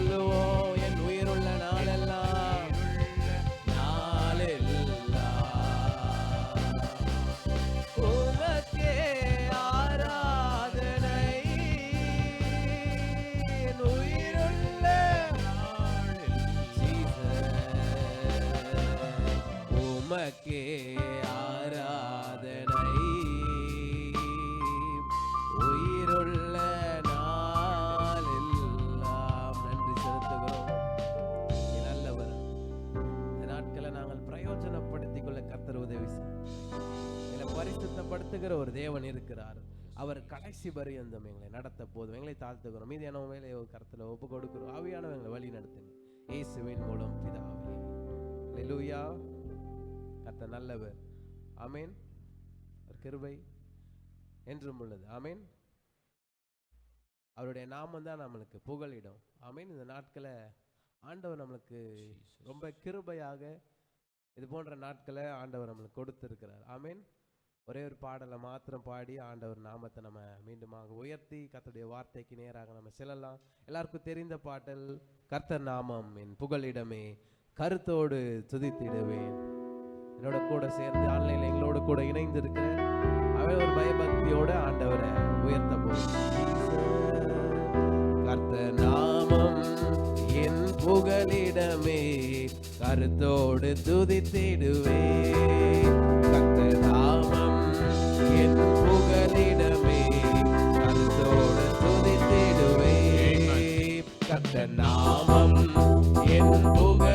Hello. பரிசுத்தப்படுத்துகிற ஒரு தேவன் இருக்கிறார். அவர் கடைசி பரியந்தம் எங்களை நடத்த போதும். எங்களை தாழ்த்துக்கிறோம் மீதியான வேலை கருத்துல ஒப்பு கொடுக்கிறோம். ஆவியானவங்களை வழி நடத்துங்க. இயேசுவின் மூலம் பிதாவே. லெலூயா கர்த்தர் நல்லவர். ஆமென் ஒரு கிருபை என்றும் உள்ளது. ஆமென் அவருடைய நாமம் தான் நம்மளுக்கு புகழிடம் ஆமென் இந்த நாட்களை ஆண்டவர் நம்மளுக்கு ரொம்ப கிருபையாக இது போன்ற நாட்களை ஆண்டவர் நம்மளுக்கு கொடுத்திருக்கிறார். ஆமென் ஒரே ஒரு பாடலை மாத்திரம் பாடி ஆண்டவர் நாமத்தை நம்ம மீண்டுமாக உயர்த்தி கத்தருடைய வார்த்தைக்கு நேராக நம்ம செல்லலாம். எல்லாருக்கும் தெரிந்த பாடல் கர்த்தர் நாமம் என் புகழிடமே கருத்தோடு துதித்திடுவேன். என்னோட கூட சேர்ந்து ஆன்லைன்ல எங்களோட கூட இணைந்து இருக்கிற அவன் ஒரு பயபக்தியோட ஆண்டவரை உயர்த்த கர்த்த கர்த்தர் நாமம் என் புகழிடமே கருத்தோடு துதித்திடுவே கர்த்த நாமம் என் புகலிடமே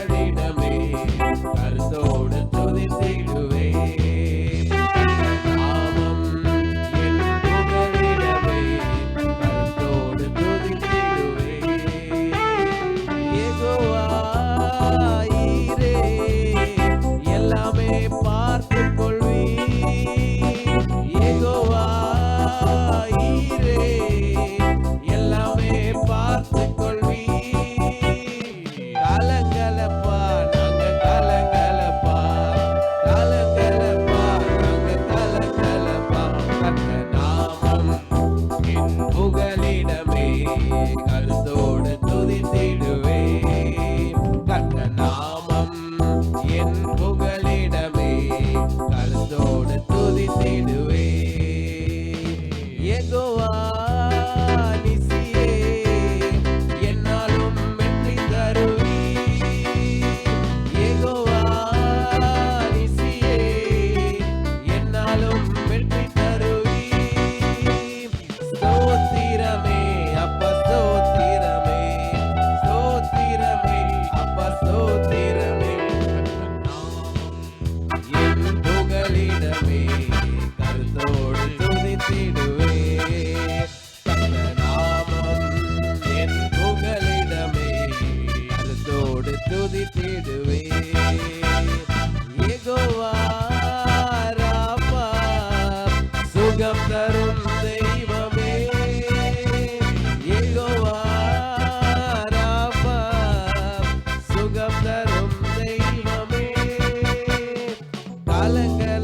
Hello.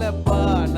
மேல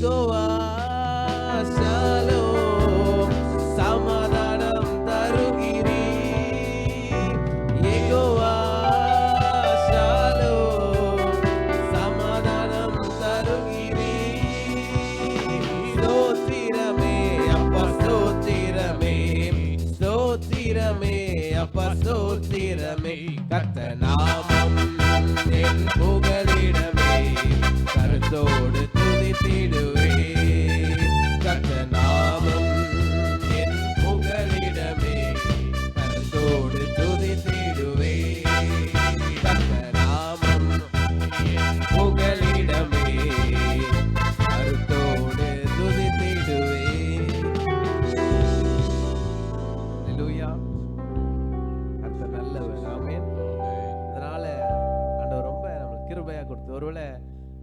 go up.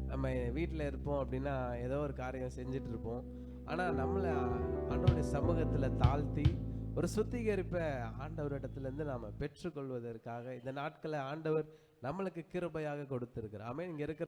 நம்ம வீட்டில் இருப்போம் அப்படின்னா ஏதோ ஒரு காரியம் செஞ்சுட்டு இருப்போம் ஆனால் நம்மளை ஆண்டவருடைய சமூகத்தில் தாழ்த்தி ஒரு சுத்திகரிப்பை ஆண்டவரிடத்துலேருந்து நாம் பெற்றுக்கொள்வதற்காக இந்த நாட்களை ஆண்டவர் நம்மளுக்கு கிருபையாக கொடுத்திருக்கிறார். ஆமென். இங்கே இருக்கிற